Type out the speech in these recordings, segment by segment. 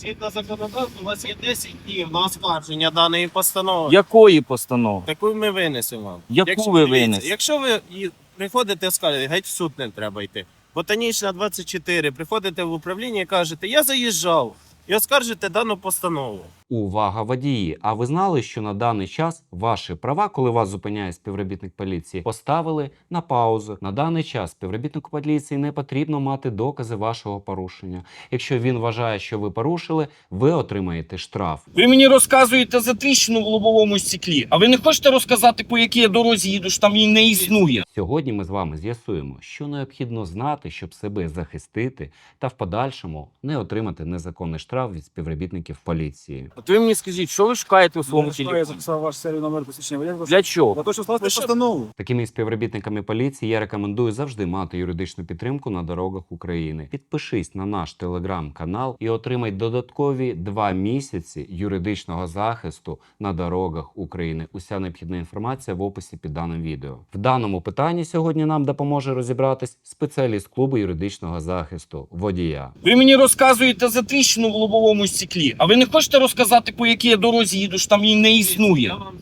Згідно законодавства, у вас є 10 днів на оскарження даної постанови. Якої постанови? Таку ми винесемо вам. Яку ви дивіться, винесете? Якщо ви і приходите скажете, геть в суд не треба йти. Ботанічна 24, приходите в управління і кажете, я заїжджав, і оскаржите дану постанову. Увага, водії! А ви знали, що на даний час ваші права, коли вас зупиняє співробітник поліції, поставили на паузу. На даний час співробітнику поліції не потрібно мати докази вашого порушення. Якщо він вважає, що ви порушили, ви отримаєте штраф. Ви мені розказуєте за тріщину в лобовому стеклі, а ви не хочете розказати, по якій я дорозі їду, що там її не існує? Сьогодні ми з вами з'ясуємо, що необхідно знати, щоб себе захистити та в подальшому не отримати незаконний штраф від співробітників поліції. От ви мені скажіть, що ви шукаєте у своєму Я записав ваш серію номер посвідчення водія. Для чого? Для того, щоб скласти постанову. Такими співробітниками поліції я рекомендую завжди мати юридичну підтримку на дорогах України. Підпишись на наш телеграм-канал і отримай додаткові два місяці юридичного захисту на дорогах України. Уся необхідна інформація в описі під даним відео. В даному питанні сьогодні нам допоможе розібратись спеціаліст клубу юридичного захисту водія. Ви мені розказуєте за тріщину в лобовому стеклі, а ви не хочете розказати, по якій я дорозі їду, що там її не Я існує? вам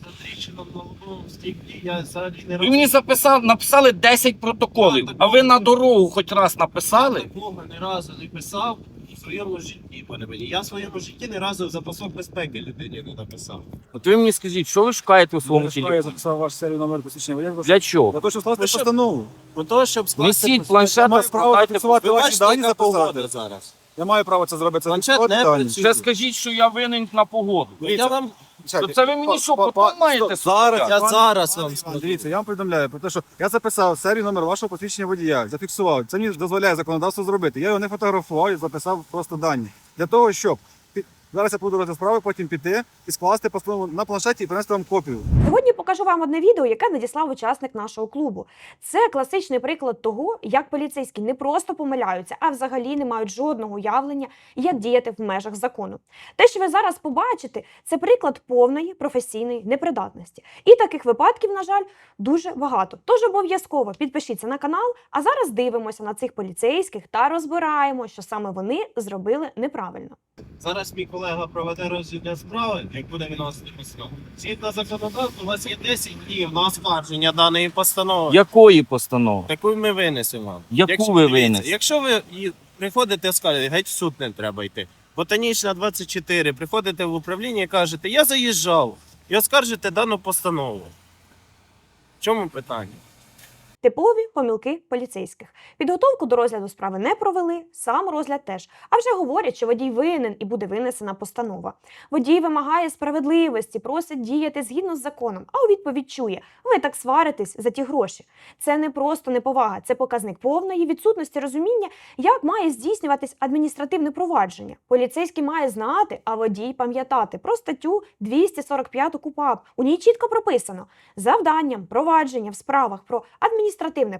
стіклі, я взагалі не Ви мені записали, написали 10 протоколів, а ви на дорогу хоч раз написали? Такого ні разу не писав в своєму житті, пане мені. Я в своєму житті ні разу запасок безпеки людині не написав. От ви мені скажіть, що ви шукаєте у своєму Я телефоні? записав ваш серію номер посвідчення водія. Для чого? Для того, щоб скласти постанову. Для того, щоб скласти... Несіть планшет, Я маю право складайте фіксувати Ви ваші бачите, дані яка погода зараз? Я маю право це зробити. Це Планшет не працює. Ще скажіть, що я винен на погоду. Я вам То це ви мені що, Па- па- маєте стоп, зараз, Я пане- зараз вам скажу. Дивіться, я вам повідомляю про те, що я записав серію номер вашого посвідчення водія, зафіксував. Це мені дозволяє законодавство зробити. Я його не фотографував і записав просто дані. Для того, щоб пі- зараз я буду розгляд справи, потім піти і скласти постанову на планшеті і принести вам копію. Сьогодні покажу вам одне відео, яке надіслав учасник нашого клубу. Це класичний приклад того, як поліцейські не просто помиляються, а взагалі не мають жодного уявлення, як діяти в межах закону. Те, що ви зараз побачите, це приклад повної професійної непридатності. І таких випадків, на жаль, дуже багато. Тож обов'язково підпишіться на канал. А зараз дивимося на цих поліцейських та розбираємо, що саме вони зробили неправильно. Зараз мій колега проведе розгляд справи, як буде виносити постанову. Згідно законодавства, у вас є 10 днів на оскарження даної постанови. Якої постанови? Таку ми винесемо вам. Яку ви дивіться, винесете? Якщо ви і приходите скажете, геть в суд не треба йти. Ботанічна 24, приходите в управління і кажете, я заїжджав, і оскаржите дану постанову. В чому питання? Типові помилки поліцейських. Підготовку до розгляду справи не провели, сам розгляд теж. А вже говорять, що водій винен і буде винесена постанова. Водій вимагає справедливості, просить діяти згідно з законом, а у відповідь чує: ви так сваритесь за ті гроші. Це не просто неповага, це показник повної відсутності розуміння, як має здійснюватись адміністративне провадження. Поліцейський має знати, а водій пам'ятати про статтю 245 КУПАП. У ній чітко прописано: завданням провадження в справах про адміністративне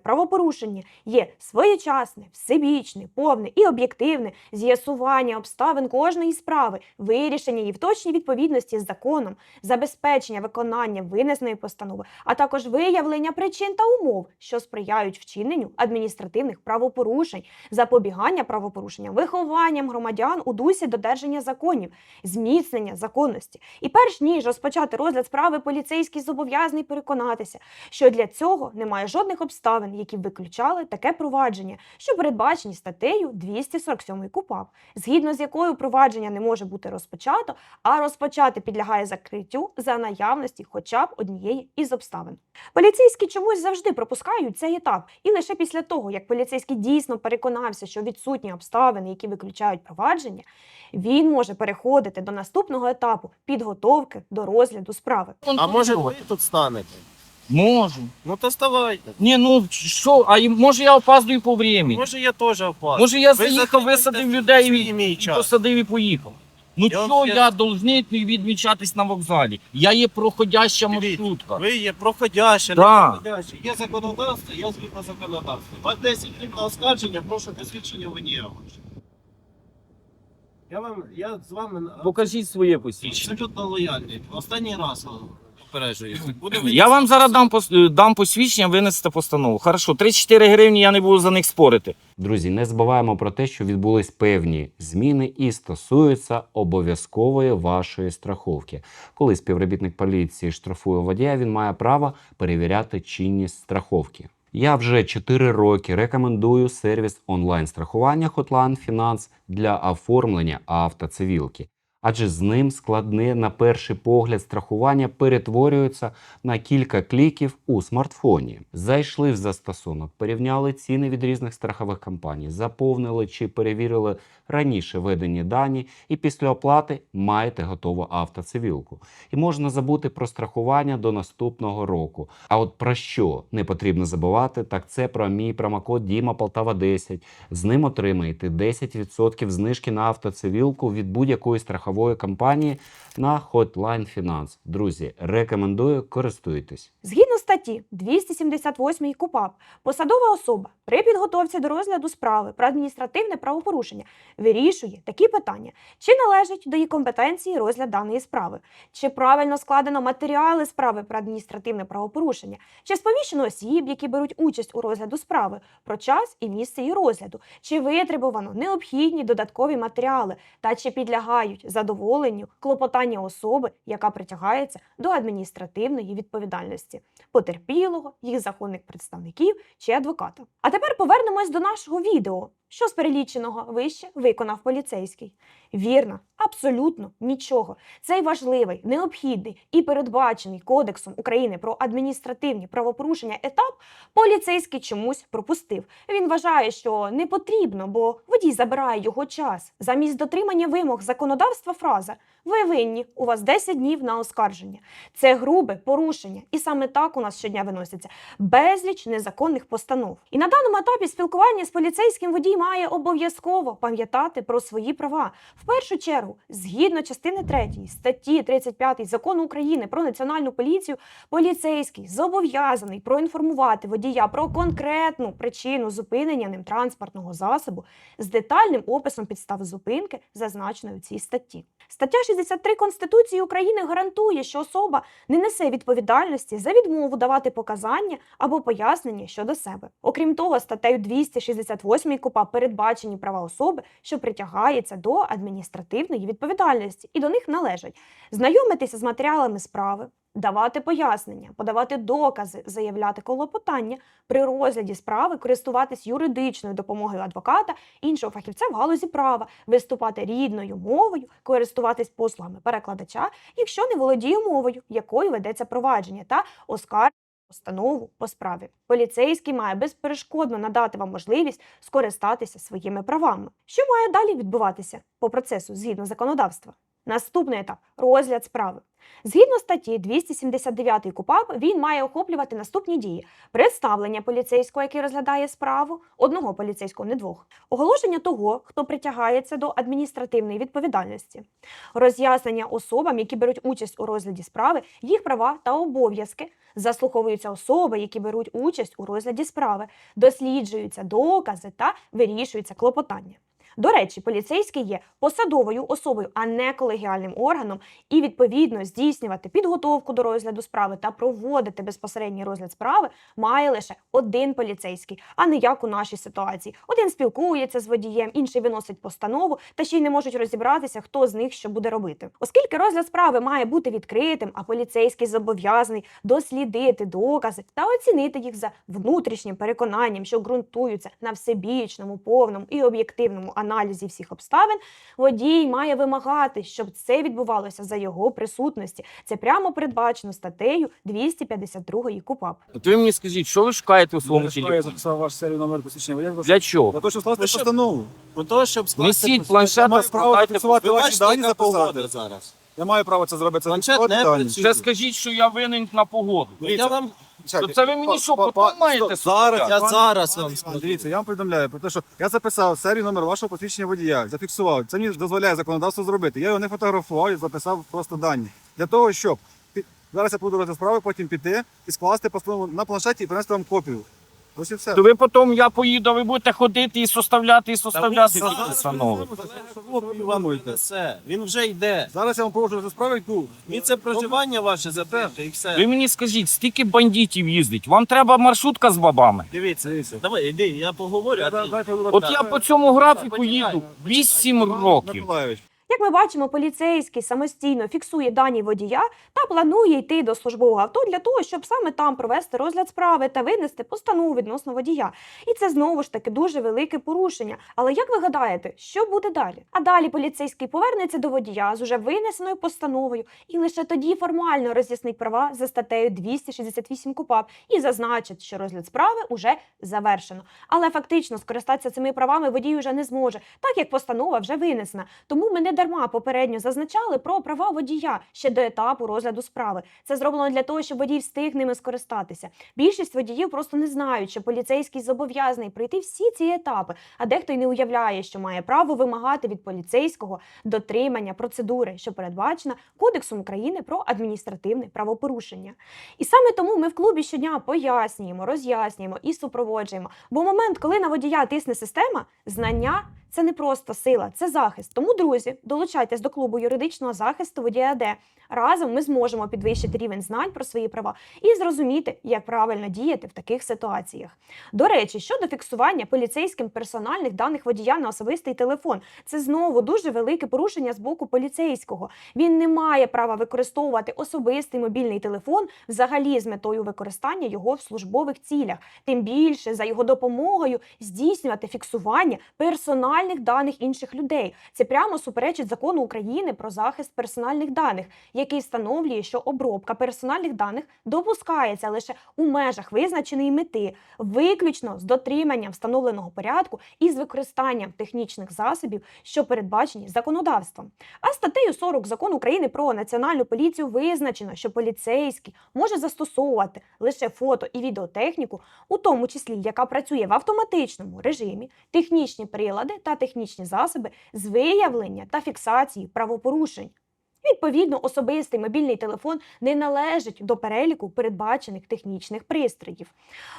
правопорушення є своєчасне, всебічне, повне і об'єктивне з'ясування обставин кожної справи, вирішення її в точній відповідності з законом, забезпечення виконання винесеної постанови, а також виявлення причин та умов, що сприяють вчиненню адміністративних правопорушень, запобігання правопорушенням, вихованням громадян у дусі додержання законів, зміцнення законності. І перш ніж розпочати розгляд справи, поліцейський зобов'язаний переконатися, що для цього немає жодних обставин, які виключали таке провадження, що передбачені статтею 247 КУПАП, згідно з якою провадження не може бути розпочато, а розпочати підлягає закриттю за наявності хоча б однієї із обставин. Поліцейські чомусь завжди пропускають цей етап, і лише після того, як поліцейський дійсно переконався, що відсутні обставини, які виключають провадження, він може переходити до наступного етапу підготовки до розгляду справи. А може ви тут станете? Можу. Ну то ставайте. Ні, ну що, а може я опаздую по времени? Може я теж опас. Може я заїхав, висадив людей і, і посадив і поїхав. Ну Я вам що я должний відмічатись на вокзалі? Я є проходяща Дивіться, маршрутка. Ви є проходяще, Да. не проходяще. Є законодавство, я згідно законодавства. Вас 10 днів на оскарження, прошу посвідчення ваше. Я вам, я з вами Покажіть своє посвідчення. абсолютно лояльний. Останній раз попереджую. Буде Я вам зараз дам, пос- дам посвідчення, винесете постанову. Хорошо, 34 гривні я не буду за них спорити. Друзі, не забуваємо про те, що відбулись певні зміни і стосуються обов'язкової вашої страховки. Коли співробітник поліції штрафує водія, він має право перевіряти чинність страховки. Я вже 4 роки рекомендую сервіс онлайн-страхування Hotline Finance для оформлення автоцивілки. Адже з ним складне на перший погляд страхування перетворюється на кілька кліків у смартфоні. Зайшли в застосунок, порівняли ціни від різних страхових компаній, заповнили чи перевірили раніше введені дані, і після оплати маєте готову автоцивілку. І можна забути про страхування до наступного року. А от про що не потрібно забувати, так це про мій промокод Діма Полтава 10. З ним отримаєте 10% знижки на автоцивілку від будь-якої страхової компанії на Hotline Finance. Друзі, рекомендую користуйтесь. Згідно статті 278 КУПАП, посадова особа при підготовці до розгляду справи про адміністративне правопорушення вирішує такі питання: чи належить до її компетенції розгляд даної справи, чи правильно складено матеріали справи про адміністративне правопорушення, чи сповіщено осіб, які беруть участь у розгляду справи, про час і місце її розгляду, чи витребувано необхідні додаткові матеріали? Та чи підлягають задоволенню клопотання особи, яка притягається до адміністративної відповідальності потерпілого, їх законних представників чи адвоката. А тепер повернемось до нашого відео. Що з переліченого вище виконав поліцейський? Вірно, абсолютно нічого. Цей важливий, необхідний і передбачений Кодексом України про адміністративні правопорушення етап поліцейський чомусь пропустив. Він вважає, що не потрібно, бо водій забирає його час. Замість дотримання вимог законодавства фраза ви винні, у вас 10 днів на оскарження. Це грубе порушення, і саме так у нас щодня виноситься безліч незаконних постанов. І на даному етапі спілкування з поліцейським водій має обов'язково пам'ятати про свої права. В першу чергу, згідно частини 3 статті 35 закону України про національну поліцію, поліцейський зобов'язаний проінформувати водія про конкретну причину зупинення ним транспортного засобу з детальним описом підстав зупинки, зазначеної у цій статті. Стаття 63 Конституції України гарантує, що особа не несе відповідальності за відмову давати показання або пояснення щодо себе. Окрім того, статтею 268 КУПА передбачені права особи, що притягається до адміністративної відповідальності, і до них належать знайомитися з матеріалами справи, давати пояснення, подавати докази, заявляти клопотання, при розгляді справи користуватись юридичною допомогою адвоката, іншого фахівця в галузі права, виступати рідною мовою, користуватись послугами перекладача, якщо не володіє мовою, якою ведеться провадження, та оскаржити постанову по справі. Поліцейський має безперешкодно надати вам можливість скористатися своїми правами. Що має далі відбуватися по процесу згідно законодавства? Наступний етап розгляд справи. Згідно статті 279 КУПАП, він має охоплювати наступні дії: представлення поліцейського, який розглядає справу, одного поліцейського, не двох, оголошення того, хто притягається до адміністративної відповідальності, роз'яснення особам, які беруть участь у розгляді справи, їх права та обов'язки, заслуховуються особи, які беруть участь у розгляді справи, досліджуються докази та вирішуються клопотання. До речі, поліцейський є посадовою особою, а не колегіальним органом, і відповідно здійснювати підготовку до розгляду справи та проводити безпосередній розгляд справи має лише один поліцейський, а не як у нашій ситуації. Один спілкується з водієм, інший виносить постанову, та ще й не можуть розібратися, хто з них що буде робити. Оскільки розгляд справи має бути відкритим, а поліцейський зобов'язаний дослідити докази та оцінити їх за внутрішнім переконанням, що ґрунтуються на всебічному, повному і об'єктивному аналізі всіх обставин, водій має вимагати, щоб це відбувалося за його присутності. Це прямо передбачено статтею 252 КУПАП. От ви мені скажіть, що ви шукаєте у своєму Я записав ваш серію номер посвідчення водія. Для чого? Для того, щоб скласти постанову. Про те, щоб скласти Несіть постанову. планшет, Я маю право складайте фіксувати Ви ваші бачите, дані яка погода зараз. Я маю право це зробити. Це Планшет не працює. Ще скажіть, що я винен на погоду. Я вам То це ви мені що, потім маєте Зараз, Я пане- зараз вам скажу. Дивіться, я вам повідомляю про те, що я записав серію номер вашого посвідчення водія, зафіксував. Це мені дозволяє законодавство зробити. Я його не фотографував і записав просто дані. Для того, щоб пі- зараз я буду розгляд справи, потім піти і скласти постанову на планшеті і принести вам копію. Ось і все. То ви потім я поїду, ви будете ходити і составляти, і составляти ці постанови. Все, він вже йде. Зараз я вам положу за справи, йду. Місце проживання ваше запевте і все. Ви мені скажіть, стільки бандитів їздить? Вам треба маршрутка з бабами? Дивіться, Дивіться. давай, іди, я поговорю. а ти- От я по цьому графіку їду почекай. 8 років. Миколаївич, Як ми бачимо, поліцейський самостійно фіксує дані водія та планує йти до службового авто для того, щоб саме там провести розгляд справи та винести постанову відносно водія. І це знову ж таки дуже велике порушення. Але як ви гадаєте, що буде далі? А далі поліцейський повернеться до водія з уже винесеною постановою і лише тоді формально роз'яснить права за статтею 268 КУПАП і зазначить, що розгляд справи уже завершено. Але фактично скористатися цими правами водій вже не зможе, так як постанова вже винесена. Тому ми не дарма попередньо зазначали про права водія ще до етапу розгляду справи. Це зроблено для того, щоб водій встиг ними скористатися. Більшість водіїв просто не знають, що поліцейський зобов'язаний пройти всі ці етапи, а дехто й не уявляє, що має право вимагати від поліцейського дотримання процедури, що передбачена Кодексом України про адміністративне правопорушення. І саме тому ми в клубі щодня пояснюємо, роз'яснюємо і супроводжуємо. Бо момент, коли на водія тисне система, знання це не просто сила, це захист. Тому, друзі, долучайтесь до клубу юридичного захисту водія АД. Разом ми зможемо підвищити рівень знань про свої права і зрозуміти, як правильно діяти в таких ситуаціях. До речі, щодо фіксування поліцейським персональних даних водія на особистий телефон, це знову дуже велике порушення з боку поліцейського. Він не має права використовувати особистий мобільний телефон взагалі з метою використання його в службових цілях, тим більше за його допомогою здійснювати фіксування персональних даних інших людей. Це прямо суперечить закону України про захист персональних даних, який встановлює, що обробка персональних даних допускається лише у межах визначеної мети, виключно з дотриманням встановленого порядку і з використанням технічних засобів, що передбачені законодавством. А статтею 40 закону України про національну поліцію визначено, що поліцейський може застосовувати лише фото і відеотехніку, у тому числі яка працює в автоматичному режимі, технічні прилади та технічні засоби з виявлення та фіксації правопорушень. Відповідно, особистий мобільний телефон не належить до переліку передбачених технічних пристроїв.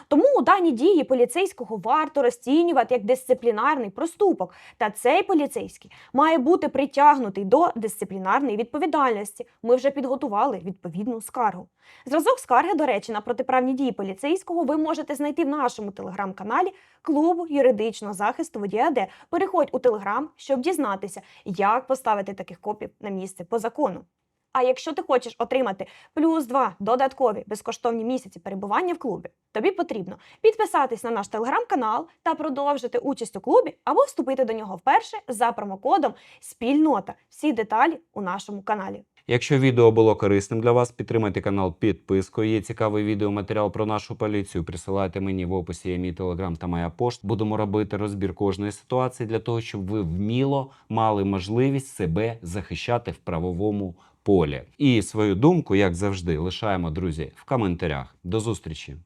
Тому дані дії поліцейського варто розцінювати як дисциплінарний проступок, та цей поліцейський має бути притягнутий до дисциплінарної відповідальності. Ми вже підготували відповідну скаргу. Зразок скарги, до речі, на протиправні дії поліцейського ви можете знайти в нашому телеграм-каналі клубу юридичного захисту водія АД. Переходь у телеграм, щоб дізнатися, як поставити таких копів на місце по закону. А якщо ти хочеш отримати плюс два додаткові безкоштовні місяці перебування в клубі, тобі потрібно підписатись на наш телеграм-канал та продовжити участь у клубі або вступити до нього вперше за промокодом Спільнота. Всі деталі у нашому каналі. Якщо відео було корисним для вас, підтримайте канал підпискою. Є цікавий відеоматеріал про нашу поліцію. Присилайте мені в описі є мій телеграм та моя пошта. Будемо робити розбір кожної ситуації для того, щоб ви вміло мали можливість себе захищати в правовому полі. І свою думку, як завжди, лишаємо, друзі, в коментарях. До зустрічі!